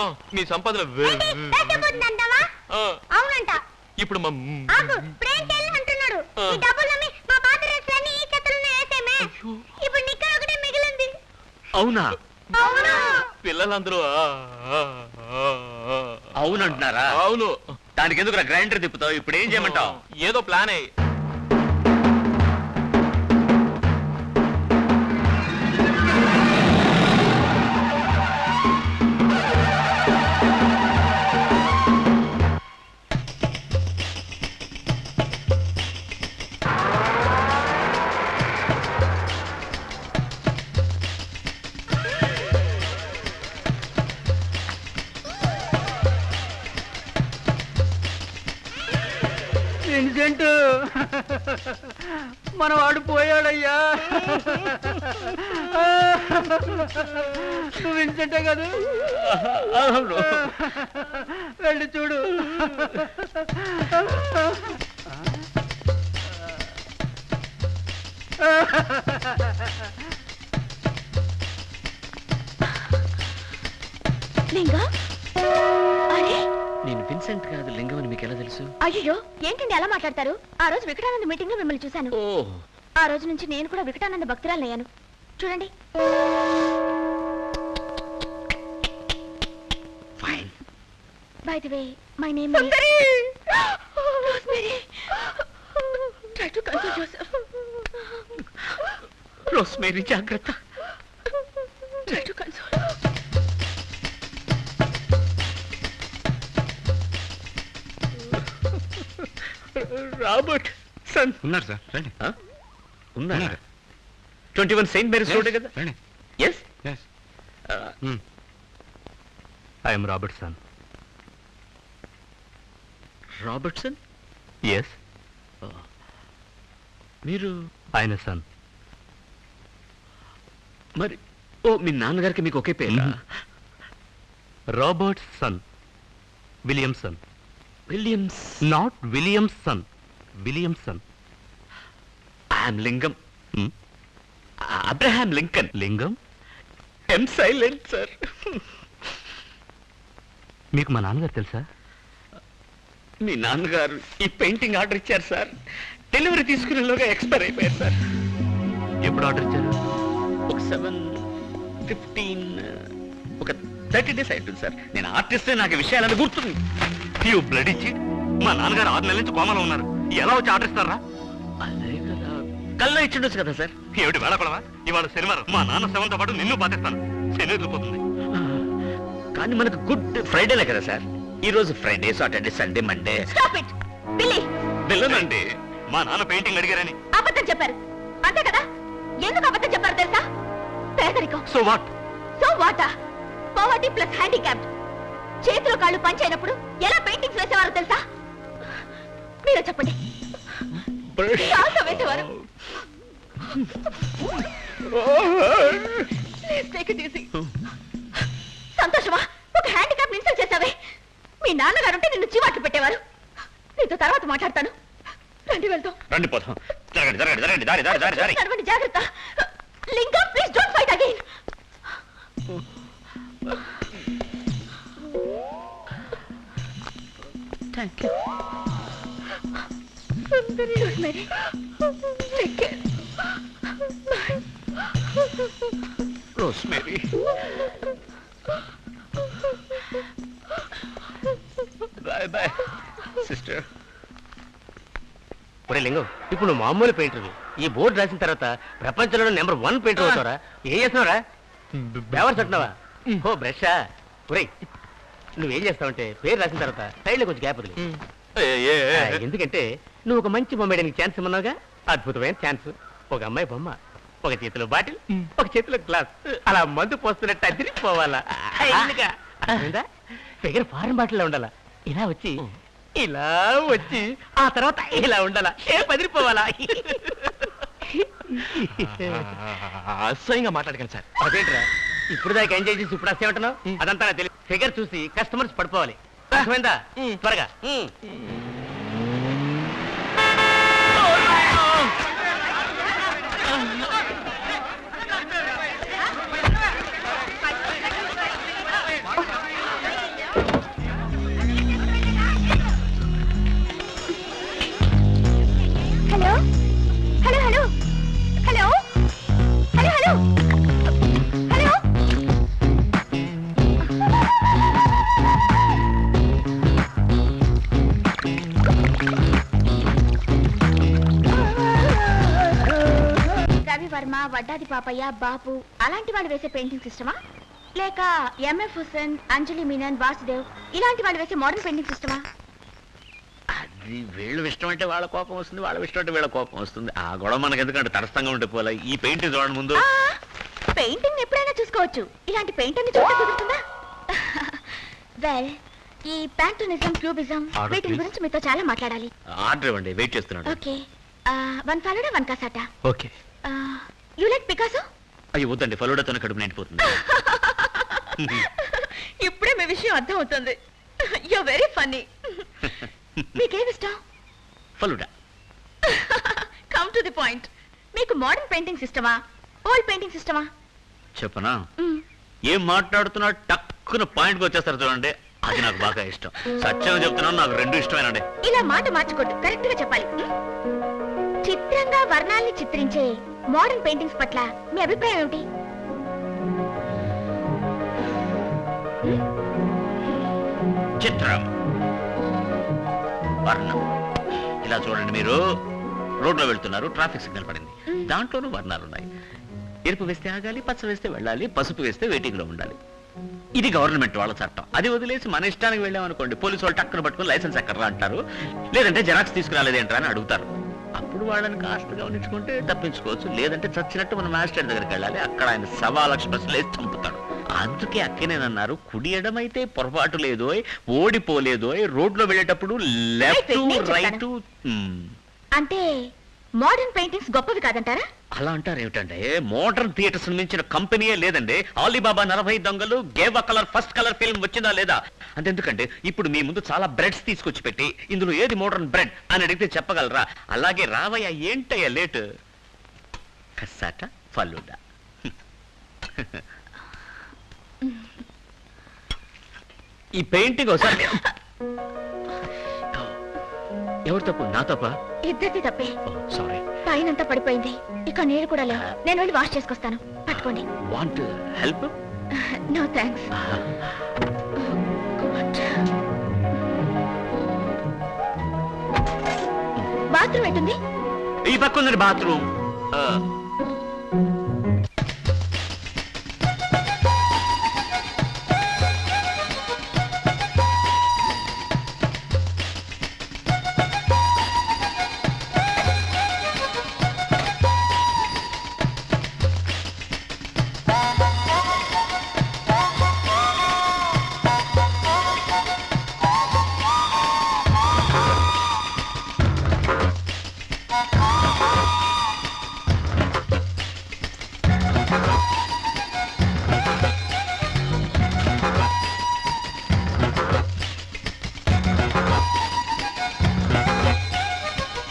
లింగం మీ సంపాదన వే- తగ్గిపోతుందంటావా ఆ, అవునంట. ఇప్పుడు మా ఆగు ఇప్పుడేం చేయాలి అంటున్నాడు. ఆ. ఈ డబ్బులు నమ్మి మా పాత రేట్లన్నీ ఈ చెత్తలోనే వేసేమే. ఇప్పుడు నిక్కర్ ఒకటే మిగిలింది. అవునా? అవును. పిల్లలందరూ ఆ, ఆ, ఆ, ఆ. అవునంటున్నారా? అవును. దానికి ఎందుకు గ్రైండర్ తిప్పుతావు? ఇప్పుడు ఏం చేయమంటావు ఏదో ప్లాన్. అయ్యి విన్సెంట్ మనవాడు పోయాడయ్యా. నువ్వు విన్సెంటే కదా. వెళ్ళి చూడు. లింగా? అరే నేను విన్సెంట్ కాదు లింగం అని మీకు ఎలా తెలుసు? అయ్యో ఏంటండి అలా మాట్లాడతారు? ఆ రోజు వికటానంద మీటింగ్లో మిమ్మల్ని చూశాను. ఓ. ఆ రోజు నుంచి నేను కూడా వికటానంద భక్తురాలయ్యాను చూడండి. Fine by the way my name Try to console yourself. Rosemary జాగ్రత్త. Robert sun. ఉన్నారు సార్ రండి. ఉన్నారా? Twenty one Saint Mary's road కదా? రండి. Yes yes I'm Robertson Robertson yes మీరు? ఆయన సన్ మరి ఓ మీ నాన్నగారికి మీకు ఒకే పేరు? మ్మ్. Robertson Williamson Williams not Williamson Williamson I'm Lingam Abraham Lincoln Lingam M silent sir మీకు మా నాన్నగారు తెలుసా? మీ నాన్నగారు ఈ పెయింటింగ్ ఆర్డర్ ఇచ్చారు సార్ డెలివరీ తీసుకునేలోగా ఎక్స్పైర్ అయిపోయారు సార్ ఎప్పుడు ఆర్డర్ ఇచ్చారు? ఒక సెవెన్ ఫిఫ్టీన్ ఒక థర్టీ డేస్ అయిపోయింది సార్ నేను ఆర్టిస్ట్ నాకు విషయాలని గుర్తుంది. యూ బ్లడ్ ఇచ్చి మా నాన్నగారు ఆరు నెలల నుంచి కోమలో ఉన్నారు. ఎలా వచ్చి ఆర్డర్ ఇస్తారా? అదే కదా. కల్లో ఇచ్చిండొచ్చు కదా సార్? ఏమిటి వేళకొడవా ఇవాళ శనివారం. మా నాన్న శవంతో పాటు నిన్ను బాధిస్తాను శని వదిలిపోతుంది కానీ మనకు గుడ్ ఫ్రైడేనే కదా సార్? ఈ రోజు ఫ్రైడే సాటర్డే సండే మండే. వెళ్ళనండి మా నాన్న పెయింటింగ్ అడిగారని. అబద్ధం చెప్పారు. అంతే కదా? ఎందుకు అబద్ధం చెప్పారు తెలుసా? పేదరికం. So what so what a poverty plus handicapped చేతులు కాళ్ళు పంచైనప్పుడు ఎలా పెయింటింగ్స్ వేసేవారో తెలుసా? మీరే చెప్పండి. వేసేవారు. సంతోషమా? ఒక హ్యాండిక్యాప్ ఇన్సల్ట్ చేసావే మీ నాన్నగారు ఉంటే నిన్ను చీవాట్లు పెట్టేవారు. నీతో తర్వాత మాట్లాడతాను. రండి వెళ్తాం రండి పోతాం జరగండి జరగండి జరగండి దారి దారి దారి దారి. నడవండి జాగ్రత్త. Lingam please don't fight again. Rosemary bye bye sister. ఒరే లింగం ఇప్పుడు నువ్వు మామూలు పెయింటర్ ఈ బోర్డు రాసిన తర్వాత ప్రపంచంలో నెంబర్ వన్ పెయింటర్ అవుతావరా. ఏం చేస్తున్నావురా? బేవర్ చుట్టినావా ఓ బ్రషా ఒరే నువ్వేం చేస్తావంటే పేరు రాసిన తర్వాత సైడ్లో కొంచెం గ్యాప్ వదిలి ఎందుకంటే నువ్వు ఒక మంచి బొమ్మేయడానికి ఛాన్స్ ఇమ్మన్నావుగా అద్భుతమైన ఛాన్స్ ఒక అమ్మాయి బొమ్మ ఒక చేతిలో బాటిల్ ఒక చేతిలో గ్లాస్ అలా మందు పోస్తున్నట్టు అదిరిపోవాలా ఫిగర్ ఫారెన్ బాటిల్లో ఉండాలా ఇలా వచ్చి ఇలా వచ్చి ఆ తర్వాత ఇలా ఉండాలా ఏ పదిరిపోవాలా అసహ్యంగా మాట్లాడకండి సార్ అదేంట్రా ఇప్పుడు దాకా ఎంజాయ్ చేసి ఇప్పుడు వస్తే ఉంటున్నావు అదంతా నాకు తెలియదు ఫిగర్ చూసి కస్టమర్స్ పడిపోవాలి. అర్థమైందా? త్వరగా. ఉమ్. పాపయ్య బాపు అలాంటి వాళ్ళు వేసే పెయింటింగ్స్ ఇష్టమా లేక ఎంఎఫ్ హుసేన్ అంజలి మీనన్ వాసుదేవ్ ఇలాంటి వాళ్ళు వేసే మోడర్న్ పెయింటింగ్స్ ఇష్టమా అది వీళ్ళు ఇష్టం అంటే వాళ్ళ కోపం వస్తుంది వాళ్ళ ఇష్టం అంటే వీళ్ళ కోపం వస్తుంది. ఆ గొడవ మనకి ఎందుకంటే తటస్థంగా ఉంటే పోలే. ఈ పెయింటింగ్ చూడండి ముందు. పెయింటింగ్ ఎప్పుడైనా చూసుకోవచ్చు. ఇలాంటి పెయింటింగ్ చూడటం కుదురుతుందా? వెల్ ఈ ప్యాంటోనిజం క్యూబిజం Order, వీటి please. గురించి మీతో చాలా మాట్లాడాలి. ఆర్డర్ ఇవ్వండి వెయిట్ చేస్తున్నాడు okay. One falooda one cassata? Okay. You like Picasso అయ్యి వద్దండి. ఫలోడాతోనే కడుపు నిండిపోతుంది. ఇప్పుడే మీ విషయం అర్థం అవుతుంది యు వెరీ ఫన్నీ మీకేమి ఇష్టం? Falooda. Come to the point మీకు మోడర్న్ పెయింటింగ్స్ ఇష్టమా? ఓల్డ్ పెయింటింగ్స్ ఇష్టమా? చెప్పనా? మ్మ్. ఏం మాట్లాడుతున్నా టక్కున పాయింట్కి వచ్చేస్తారు చూడండి. అది నాకు బాగా ఇష్టం. సత్యంగా చెప్తున్నాను నాకు రెండు ఇష్టమేనండి. ఇలా మాట మార్చుకోండి కరెక్ట్గా చెప్పాలి. మ్మ్? చిత్రంగా వర్ణాల్ని చిత్రించే మోడర్న్ పెయింటింగ్స్ పట్ల మీ అభిప్రాయం ఏమిటి? చిత్రం. వర్ణం. ఇలా చూడండి మీరు. రోడ్లో వెళ్తున్నారు ట్రాఫిక్ సిగ్నల్ పడింది. దాంట్లోనూ వర్ణాలు ఉన్నాయి ఎరుపు వేస్తే ఆగాలి పచ్చ వేస్తే వెళ్ళాలి పసుపు వేస్తే వెయిటింగ్లో ఉండాలి. ఇది గవర్నమెంట్ వాళ్ళ చట్టం. అది వదిలేసి మన ఇష్టానికి వెళ్ళామనుకోండి పోలీసు వాళ్ళు టక్కున పట్టుకుని లైసెన్స్ ఎక్కడరా అంటారు? లేదంటే జెరాక్స్ తీసుకురాలేదేంట్రా అని అడుగుతారు. అప్పుడు వాళ్ళని కాస్త గమనించుకుంటే తప్పించుకోవచ్చు. లేదంటే చచ్చినట్టు మన మాస్టర్ దగ్గరికి వెళ్ళాలి. అక్కడ ఆయన సవా లక్ష వేసి చంపుతాడు. అందుకే అక్కనేనన్నారు కుడి ఎడమైతే పొరపాటు లేదోయ్ ఓడిపోలేదోయ్ రోడ్లో వెళ్ళేటప్పుడు లెఫ్ట్ రైట్ అంటే మోడర్న్ పెయింటింగ్స్ గొప్పవి కాదంటారా? అలా అంటారు ఏమిటంటే మోడర్న్ థియేటర్స్ మించిన కంపెనీయే లేదండి. ఆలీబాబా నలభై దొంగలు Geva colour first colour film వచ్చిందా లేదా? అంతెందుకంటే ఇప్పుడు మీ ముందు చాలా బ్రెడ్స్ తీసుకొచ్చి పెట్టి ఇందులో ఏది మోడర్న్ బ్రెడ్ అని అడిగితే చెప్పగలరా? అలాగే రావయ్య ఏంటయ్యా లేట్? కసాట ఫలుడా ఈ పెయింటింగ్ ఒకసారి ఎవరు తప్పు? నా తప్ప? ఇద్దరిది తప్పే. సారీ. పైనంతా పడిపోయింది. ఇక నీళ్ళు కూడా లేవు నేను వెళ్ళి వాష్ చేసుకొస్తాను. పట్టుకోండి. Want help no thanks bathroom ఎటుంది ఈ పక్క ఉందండి బాత్రూమ్.